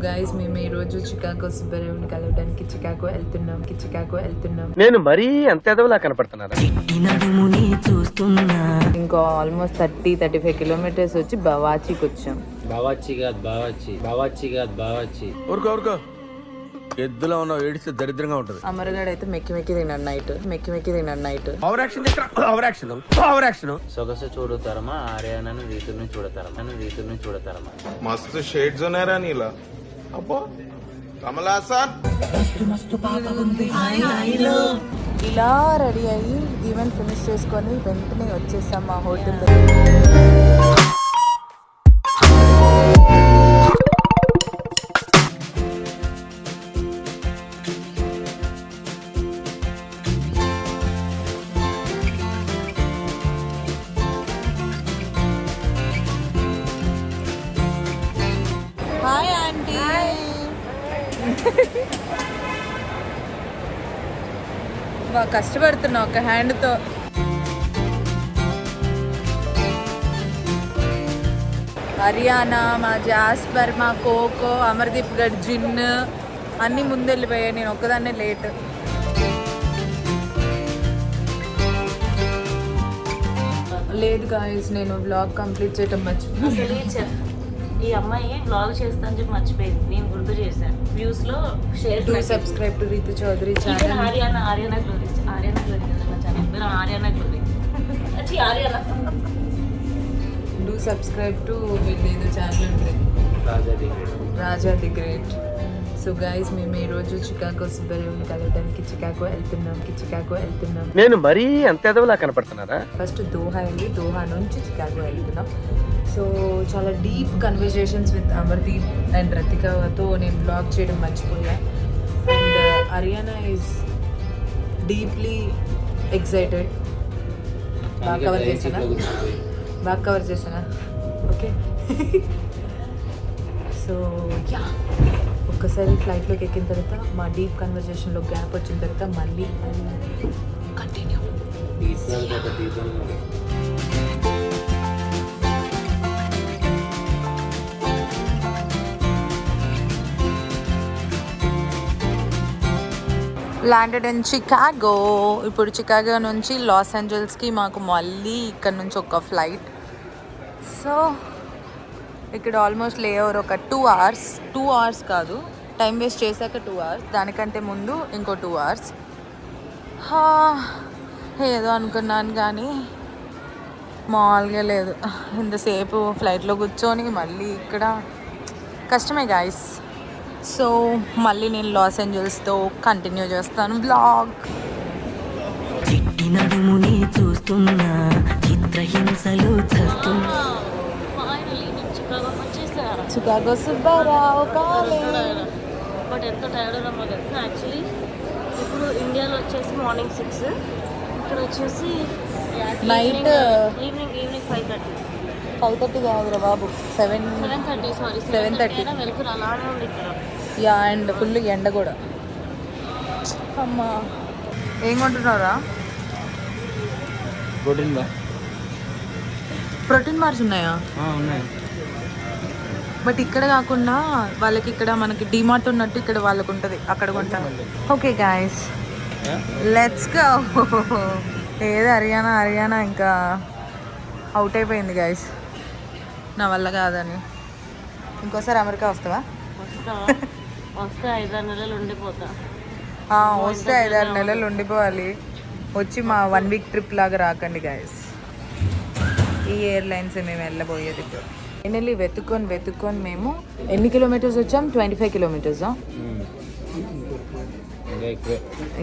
Guys మేము ఈ రోజు చికాకో సుబ్బరేవుని కలవడానికి చికాగో వెళ్తున్నాం చికాకో వెళ్తున్నాం. నేను మరీ అంత ఎదవలా చూస్తున్నా ఇంకా almost thirty thirty five kilometres వచ్చి బావాచి వచ్చాం. బవాచి కాదు బావాచి బవాచి కాదు బావాచి ఊరుకో ఊరుకో. ఎద్దులో ఉన్న ఏడిస్తే దరిద్రంగా ఉంటది. అమరగాడు అయితే మెక్కి మెక్కి తిన్నాడు నైట్ మెక్కి మెక్కి తిన్నాడు నైట్ ఓవరాక్షన్ ఓవరాక్షన్ ఓవరాక్షన్ సొగసు చూడతారమా ఆర్యానను రీతుని చూడతారమా రీతుని చూడతారమా మస్తు షేడ్స్ ఉన్నారా నీలా. అబ్బో ఇలా రెడీ అయ్యి ఈవెంట్ ఫినిష్ చేసుకొని వెంటనే వచ్చేసాం మా హోటల్ బాగా కష్టపడుతున్నా ఒక హ్యాండ్తో. హర్యానా మా జాస్పర్ మా కోకో అమర్దీప్ గడ్ జిన్ అన్నీ ముందెళ్ళిపోయాయి. నేను ఒక్కదాన్నే లేట్. లేదు గాయస్ నేను బ్లాగ్ కంప్లీట్ చేయటం మర్చిపోయాను. ఈ అమ్మాయి బ్లాగ్ చేస్తా అని చెప్పి మర్చిపోయింది. నేను గుర్తు చేశాను. వ్యూస్లో share to subscribe to Rithu Chowdary channel Ariyana Ariyana glory Ariyana glory కదా నా ఛానల్ పేరు ఆర్యానా గ్లోరీ అచ్చి ఆర్యానా డూ సబ్స్క్రైబ్ టు వీళ్ళేదో ఛానల్ ఉంటుంది రాజా దిగి Raja the great. So guys మేము ఈ రోజు చికాగో సుబ్బరేవుని కలవడానికి చికాగో వెళ్తున్నాం కి చికాగో వెళ్తున్నాం. నేను మరీ అంత ఎదవలా కనపడుతున్నారా? ఫస్ట్ దోహా వెళ్ళి దోహా నుంచి చికాగో వెళ్తున్నాం. సో చాలా deep conversations with Amardeep and రతికతో నేను బ్లాగ్ చేయడం మర్చిపోయా. And Ariyana is deeply excited బాగా కవర్ చేసానా బాగా కవర్ చేసానా ఓకే సో యా ఒక్కసారి ఫ్లైట్లోకి ఎక్కిన తర్వాత మా డీప్ కన్వర్జేషన్లో గ్యాప్ వచ్చిన తర్వాత మళ్ళీ కంటిన్యూ. ల్యాండెడ్ ఇన్ చికాగో ఇప్పుడు చికాగో నుంచి లాస్ ఏంజల్స్కి మాకు మళ్ళీ ఇక్కడ నుంచి ఒక ఫ్లైట్ సో ఇక్కడ ఆల్మోస్ట్ లే ఓవర్ ఒక టూ అవర్స్ టూ అవర్స్ కాదు టైం వేస్ట్ చేశాక టూ అవర్స్ దానికంటే ముందు ఇంకో టూ అవర్స్. ఏదో అనుకున్నాను కానీ మామూలుగా లేదు. ఇంతసేపు ఫ్లైట్లో కూర్చొని మళ్ళీ ఇక్కడ కష్టమే గాయస్ సో మళ్ళీ నేను లాస్ ఏంజల్స్తో కంటిన్యూ చేస్తాను బ్లాగ్ చిట్టి నడుముని చూస్తున్నా చిత్రహింసలు చూస్తున్నా ఫైనలీ నేను చికాగో వచ్చేసా చికాగో సుబ్బారావు కాలేజ్ బట్ ఎంత టైర్డ్ ఉన్నామో తెలుసా? యాక్చువల్లీ ఇప్పుడు ఇండియాలో వచ్చేసి మార్నింగ్ సిక్స్. ఇక్కడ వచ్చేసి Night, evening evening five thirty five thirty కాదురా బాబు. Seven seven thirty sorry 7:30. అయినా వెళ్తురు అలానే ఉంది ఇక్కడ. యా అండ్ ఫుల్ ఎండ కూడా. అమ్మా. ఏం కొంటున్నారా ప్రోటీన్ బా ప్రోటీన్ బార్స్ ఉన్నాయా? ఉన్నాయి. బట్ ఇక్కడ కాకుండా వాళ్ళకి ఇక్కడ మనకి డిమార్ట్ ఉన్నట్టు ఇక్కడ వాళ్ళకు ఉంటుంది. అక్కడ కొంటాం. ఓకే గాయస్ లెట్స్ గో ఏది హర్యానా హర్యానా ఇంకా అవుట్ అయిపోయింది గాయస్ నా వల్ల కాదని. ఇంకోసారి అమెరికా వస్తావా? వస్తా. ఐదారు నెలలు ఉండిపోతా. వస్తే ఐదారు నెలలు ఉండిపోవాలి. వచ్చి మా వన్ వీక్ ట్రిప్ లాగా రాకండి గాయస్ ఈ ఎయిర్లైన్స్ మేము వెళ్ళబోయేది ఇప్పుడు. ఫైనల్లీ వెతుక్కొని వెతుక్కొని మేము ఎన్ని కిలోమీటర్స్ వచ్చాం? ట్వంటీ ఫైవ్ కిలోమీటర్సా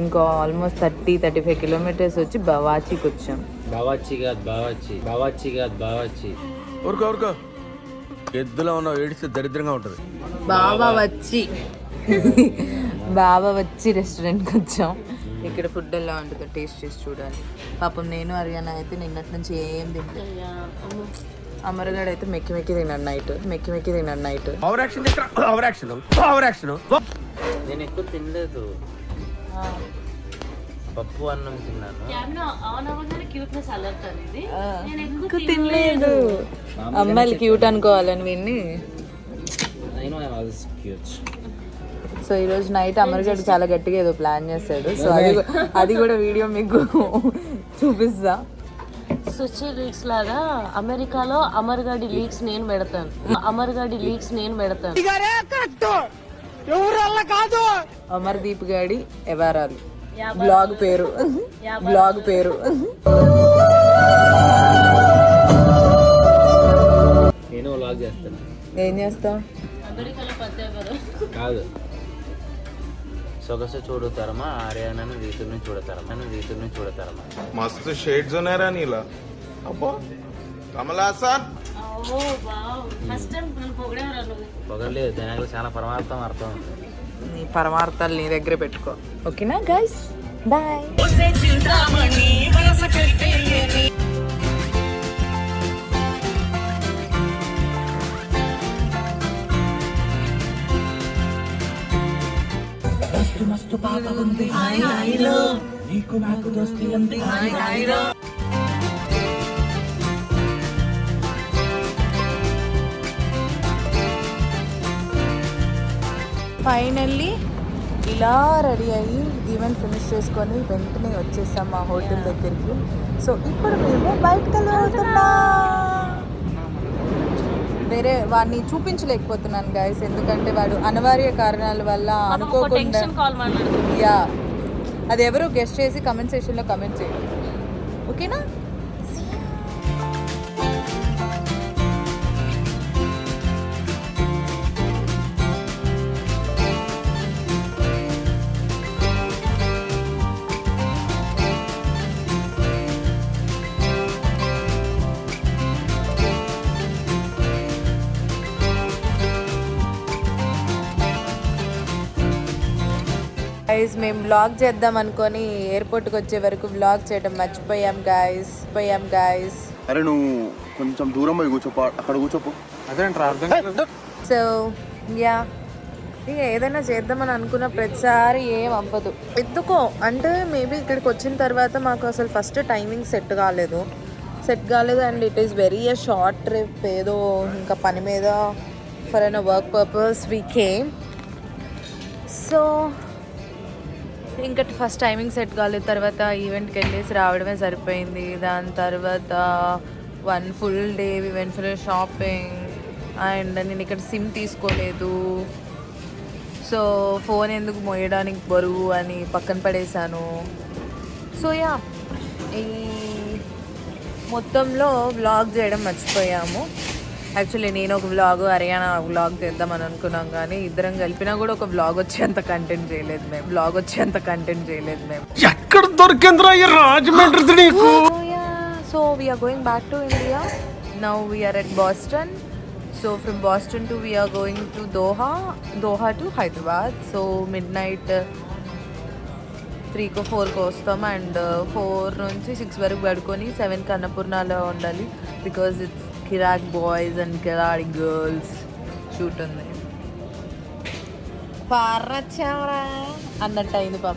ఇంకా almost thirty thirty five kilometres వచ్చి బవాచీకి వచ్చాం. బావాచి కాదు బావాచి బావాచి కాదు బావాచి ఊరుకో ఊరుకో. ఎద్దులో ఉన్న ఏడిస్తే దరిద్రంగా ఉంటది. బాబా వచ్చి. బాబా వచ్చి రెస్టారెంట్కి వచ్చాం. ఇక్కడ ఫుడ్ ఎలా ఉంటుందో టేస్ట్ చేసి చూడాలి. పాపం నేను హర్యానా అయితే నిన్నటి నుంచి ఏం తింటాను అమరగాడు అయితే మెక్కి మెక్కి తిన్నాడు నైట్ మెక్కి మెక్కి తిన్నాడు night over action over action over action నేను ఎక్కువ తినలేదు. పప్పు అన్నం తిన్నాను. క్యాబ్లో ఆన్ అవ్వగానే క్యూట్నెస్ అలర్ట్ అనేది. నేను ఎక్కువ తినలేదు. అమ్మాయిలు క్యూట్ అనుకోవాలని విని I know I'm always cute. So ఈ రోజు నైట్ అమర్గడ్ చాలా గట్టిగా ఏదో ప్లాన్ చేశాడు సో అది. అది కూడా వీడియో మీకు చూపిస్తా. సుచి లీక్స్ లాగా అమెరికాలో అమర్గాడి లీక్స్ నేను పెడతాను. అమర్గాడి లీక్స్ నేను పెడతాను. అమర్దీప్ గాడి ఎవారాలు బ్లాగ్ పేరు. బ్లాగ్ పేరు. నేను చేస్తాను. ఏం చేస్తావు? అమెరికాలో కాదు. సొగసు చూడు తరమా ఆర్యానను రీతుని చూడతరమా? రీతుని చూడతారమా? మస్తు షేడ్స్ ఉన్నారా నీలా. అబ్బో. కమలా సార్. పొగలేదు దానికి చాలా పరమార్థం అర్థం ఉంది. నీ పరమార్థాలు నీ దగ్గర పెట్టుకో. ఓకేనా గైస్ బాయ్ ఫైనల్లీ ఇలా రెడీ అయ్యి ఈవెంట్ ఫినిష్ చేసుకొని వెంటనే వచ్చేసాం మా హోటల్ దగ్గరికి. సో ఇప్పుడు మేము బయటకు వెళ్తున్నాం. వేరే వాడిని చూపించలేకపోతున్నాను గాయస్ ఎందుకంటే వాడు అనివార్య కారణాల వల్ల అనుకోకుండా యా అది ఎవరు గెస్ట్ చేసి కమెంట్ సెక్షన్లో కమెంట్ చేయండి. ఓకేనా గైస్ మేము బ్లాగ్ చేద్దాం అనుకొని ఎయిర్పోర్ట్కి వచ్చే వరకు బ్లాగ్ చేయడం మర్చిపోయాం గాయస్ పోయాం గాయస్ అరే నువ్వు కొంచెం దూరం పోయి కూర్చోపో. అక్కడ కూర్చోపో. సో యా ఇక ఏదైనా చేద్దామని అనుకున్న ప్రతిసారి ఏం అవ్వదు. ఎందుకో అంటే మేబీ ఇక్కడికి వచ్చిన తర్వాత మాకు అసలు ఫస్ట్ టైమింగ్ సెట్ కాలేదు. సెట్ కాలేదు and it is very a short trip ఏదో ఇంకా పని మీద for an work purpose we came so ఇంకా ఫస్ట్ టైమింగ్ సెట్ కాలేదు. తర్వాత ఈవెంట్కి వెళ్ళేసి రావడమే సరిపోయింది. దాని తర్వాత one full day event shopping and నేను ఇక్కడ సిమ్ తీసుకోలేదు. సో ఫోన్ ఎందుకు మోయడానికి బరువు అని పక్కన పడేశాను. సో యా ఈ మొత్తంలో బ్లాగ్ చేయడం మర్చిపోయాము. యాక్చువల్లీ నేను ఒక వ్లాగ్ హర్యానా వ్లాగ్ చేద్దామని అనుకున్నాం కానీ ఇద్దరం కలిపినా కూడా ఒక వ్లాగ్ వచ్చేంత కంటెంట్ చేయలేదు మేము. వ్లాగ్ వచ్చేంత కంటెంట్ చేయలేదు మేము. ఎక్కడ దొరికిందిరా ఈ రాజమండ్రి నీకు? Are going back to India. Now we are at Boston. So from Boston to we are going to Doha, Doha to Hyderabad. So midnight త్రీకో ఫోర్కో వస్తాం. అండ్ ఫోర్ నుంచి సిక్స్ వరకు పడుకొని సెవెన్కి అన్నపూర్ణలో ఉండాలి. Because it's Kiraak boys and Kiraak girls shoot ఉంది పారచారా అన్నట్టు అయింది పాప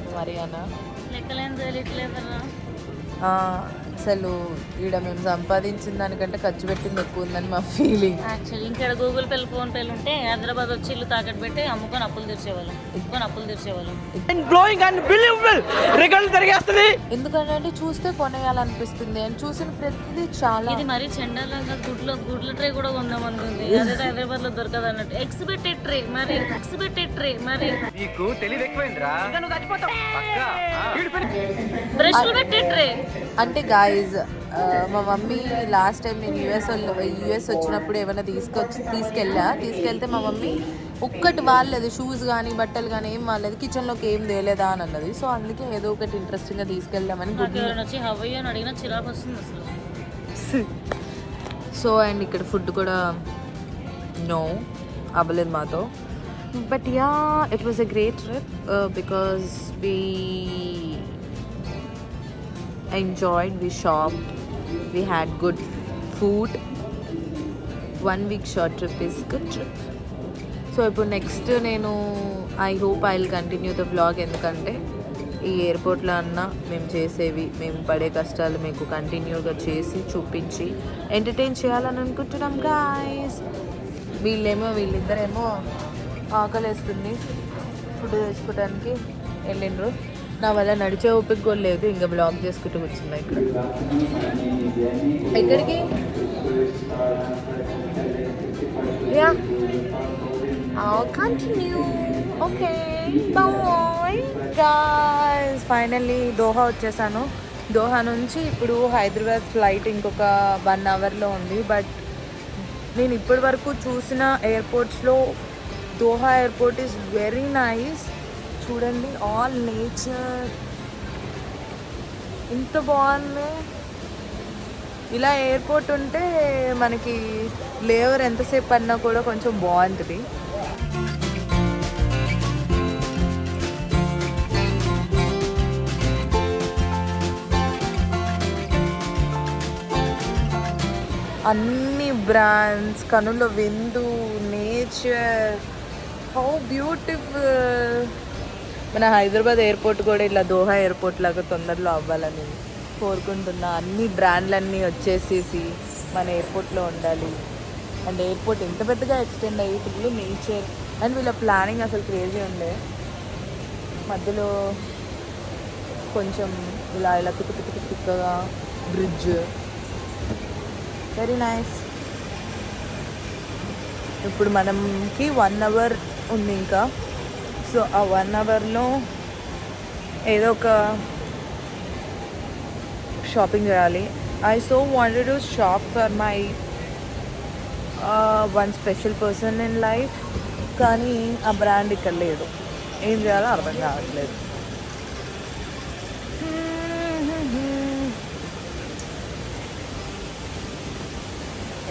అసలు ఈడ మేము సంపాదించిన దానికంటే ఖర్చు పెట్టింది ఎక్కువ ఉందని మా ఫీలింగ్ యాక్చువల్లీ ఇంకా గూగుల్ పేలు ఫోన్ పేలు ఉంటే హైదరాబాద్ వచ్చి ఇల్లు తాకట్టు పెట్టి అమ్ముకొని అప్పులు తీర్చేవాళ్ళం. ఇప్పుకొని అప్పులు తీర్చేవాళ్ళం. బ్లోయింగ్ అండ్ బిలీవబుల్ తిరిగేస్తుంది ఎందుకంటే చూస్తే కొనేయాలనిపిస్తుంది. అని చూసిన ప్రతిదీ చాలా ఇది మరీ చెండాలంగా గుడ్లో గుడ్ల ట్రే కూడా కొందాం అనుకుంది. అదే హైదరాబాద్లో దొరకదు అన్నట్టు. ఎక్స్పెక్టెడ్ ట్రే మరి ఎక్స్పెక్టెడ్ ట్రే మరి. నీకు తెలివి ఎక్కువైందిరా. పెట్టే ట్రే అంటే గాయస్ మా మమ్మీ లాస్ట్ టైం నేను యూఎస్ యూఎస్ వచ్చినప్పుడు ఏమైనా తీసుకొచ్చి తీసుకెళ్ళా. తీసుకెళ్తే మా మమ్మీ ఒక్కటి వాళ్ళలేదు షూస్ కానీ బట్టలు కానీ ఏం వాళ్ళలేదు కిచెన్లోకి ఏం తేలేదా అని అన్నది. సో అందుకే ఏదో ఒకటి ఇంట్రెస్టింగ్గా తీసుకెళ్దామని సో అండ్ ఇక్కడ ఫుడ్ కూడా నో అవ్వలేదు మాతో. But ya it was a great trip because we enjoyed we shop we had good food one week short trip is good trip so ఇప్పుడు నెక్స్ట్ నేను I hope I will continue the vlog ఎందుకంటే ఈ ఎయిర్పోర్ట్లో అన్న మేము చేసేవి మేము పడే కష్టాలు మీకు కంటిన్యూగా చేసి చూపించి ఎంటర్టైన్ చేయాలని అనుకుంటున్నాం గాయస్ వీళ్ళేమో వీళ్ళిద్దరేమో ఆకలి వేస్తుంది ఫుడ్ తెచ్చుకోవడానికి వెళ్ళిండ్రు. నా వల్ల నడిచే ఓపిక కూడా లేదు. ఇంకా బ్లాగ్ చేసుకుంటూ కూర్చున్నా ఇక్కడ. ఎక్కడికి? Ya. Continue okay bye finally Doha వచ్చేసాను. దోహా నుంచి ఇప్పుడు హైదరాబాద్ ఫ్లైట్ ఇంకొక వన్ అవర్లో ఉంది. బట్ నేను ఇప్పటి వరకు చూసిన ఎయిర్పోర్ట్స్లో Doha airport is very nice చూడండి ఆల్ నేచర్ ఇంత బాగుంది. ఇలా ఎయిర్పోర్ట్ ఉంటే మనకి లేవర్ ఎంతసేపు అన్నా కూడా కొంచెం బాగుంటుంది. అన్ని బ్రాండ్స్ కనుల విందు నేచర్ హౌ బ్యూటిఫుల్ మన హైదరాబాద్ ఎయిర్పోర్ట్ కూడా ఇలా దోహా ఎయిర్పోర్ట్ లాగా తొందరలో అవ్వాలని కోరుకుంటున్నా. అన్ని బ్రాండ్లన్నీ వచ్చేసేసి మన ఎయిర్పోర్ట్లో ఉండాలి. అండ్ ఎయిర్పోర్ట్ ఎంత పెద్దగా ఎక్స్టెండ్ అయ్యి ఫుల్ నేచర్ అండ్ వీళ్ళ ప్లానింగ్ అసలు క్రేజీ ఉండే. మధ్యలో కొంచెం ఇలా ఇలా తిక్కు తిక్కు తిక్కు తిక్కగా బ్రిడ్జ్. వెరీ నైస్ ఇప్పుడు మనకి వన్ అవర్ ఉంది ఇంకా. సో ఆ వన్ అవర్లో ఏదో ఒక షాపింగ్ చేయాలి. I so wanted to shop for my one special person in life కానీ ఆ బ్రాండ్ ఇక్కడ లేదు. ఏం చేయాలో అర్థం కావట్లేదు.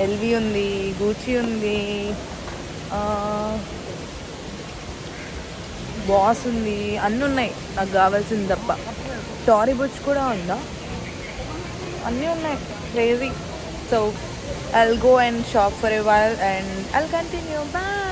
ఎల్వి ఉంది గూచి ఉంది బాస్ ఉంది అన్నీ ఉన్నాయి. నాకు కావాల్సింది తప్ప టారీ బుచ్ కూడా ఉందా? అన్నీ ఉన్నాయి. Crazy so I'll go and shop for a while and I'll continue bye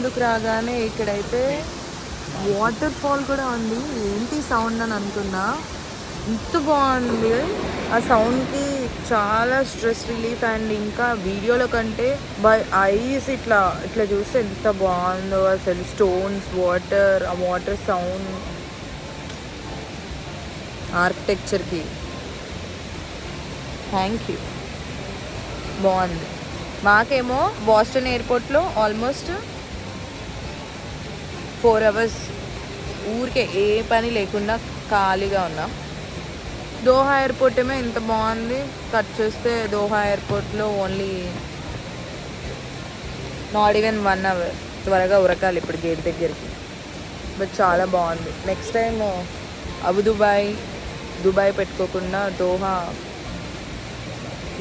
ముందుకు రాగానే ఇక్కడైతే వాటర్ ఫాల్ కూడా ఉంది. ఏంటి సౌండ్ అని అనుకున్నా. ఎంత బాగుంది. ఆ సౌండ్కి చాలా స్ట్రెస్ రిలీఫ్ అండ్ ఇంకా వీడియోలో కంటే బై ఐస్ ఇట్లా ఇట్లా చూస్తే ఎంత బాగుందో అసలు. స్టోన్స్ వాటర్ ఆ వాటర్ సౌండ్ ఆర్కిటెక్చర్కి థ్యాంక్ యూ బాగుంది. మాకేమో బాస్టన్ ఎయిర్పోర్ట్లో ఆల్మోస్ట్ ఫోర్ అవర్స్ ఊరికే ఏ పని లేకుండా ఖాళీగా ఉన్నాం. దోహా ఎయిర్పోర్ట్ ఏమో ఇంత బాగుంది. కట్ చేస్తే దోహా ఎయిర్పోర్ట్లో only not even one hour త్వరగా ఉరకాలి ఇప్పుడు గేట్ దగ్గరికి. బట్ చాలా బాగుంది. Next time Abu Dubai Dubai పెట్టుకోకుండా దోహా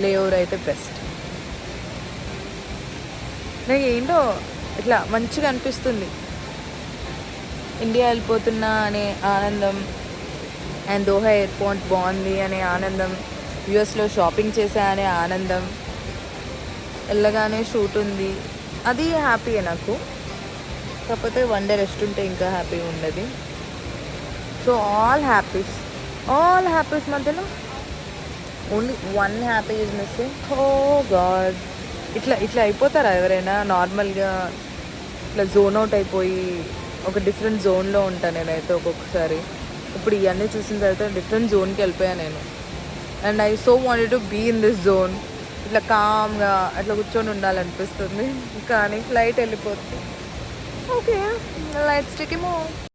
లేఓవర్ అయితే బెస్ట్ నాకు ఏంటో ఇట్లా మంచిగా అనిపిస్తుంది. ఇండియా వెళ్ళిపోతున్నా అనే ఆనందం అండ్ దోహా ఎయిర్పోర్ట్ బాగుంది అనే ఆనందం యుఎస్లో షాపింగ్ చేసా అనే ఆనందం వెళ్ళగానే షూట్ ఉంది. అది హ్యాపీయే నాకు. కాకపోతే వన్ డే రెస్ట్ ఉంటే ఇంకా హ్యాపీగా ఉండదు. So all happies all happies మధ్యలో only one happy is missing. Oh God. ఇట్లా ఇట్లా అయిపోతారా ఎవరైనా నార్మల్గా ఇట్లా జోన్ అవుట్ అయిపోయి ఒక డిఫరెంట్ జోన్లో ఉంటాను నేనైతే ఒక్కొక్కసారి. ఇప్పుడు ఇవన్నీ చూసిన తర్వాత డిఫరెంట్ జోన్కి వెళ్ళిపోయాను నేను. And I so wanted to be in this zone ఇట్లా కామ్గా అట్లా కూర్చొని ఉండాలనిపిస్తుంది. కానీ ఫ్లైట్ వెళ్ళిపోతుంది. Okay lights stick move